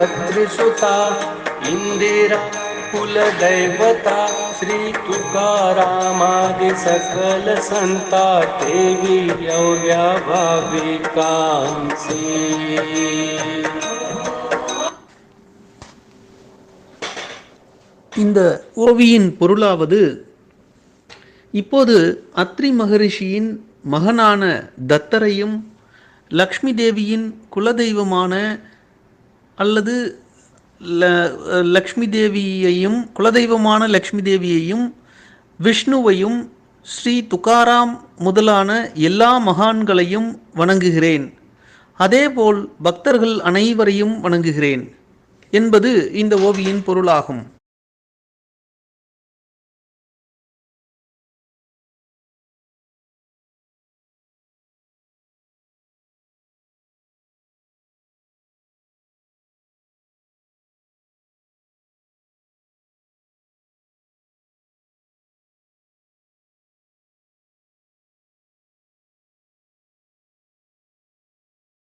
त्रिसुता इंदिरा कुलदैवता श्री तुकारामादि सकल संता देवी एवढ्या भाविकांची இந்த ஓவியின் பொருளாவது இப்போது அத்ரி மகரிஷியின் மகனான தத்தரையும் லக்ஷ்மி தேவியின் குலதெய்வமான அல்லது ல- லக்ஷ்மி தேவியையும் குலதெய்வமான லக்ஷ்மி தேவியையும் விஷ்ணுவையும் ஸ்ரீ துகாராம் முதலான எல்லா மகான்களையும் வணங்குகிறேன். அதேபோல் பக்தர்கள் அனைவரையும் வணங்குகிறேன். என்பது இந்த ஓவியின் பொருளாகும்.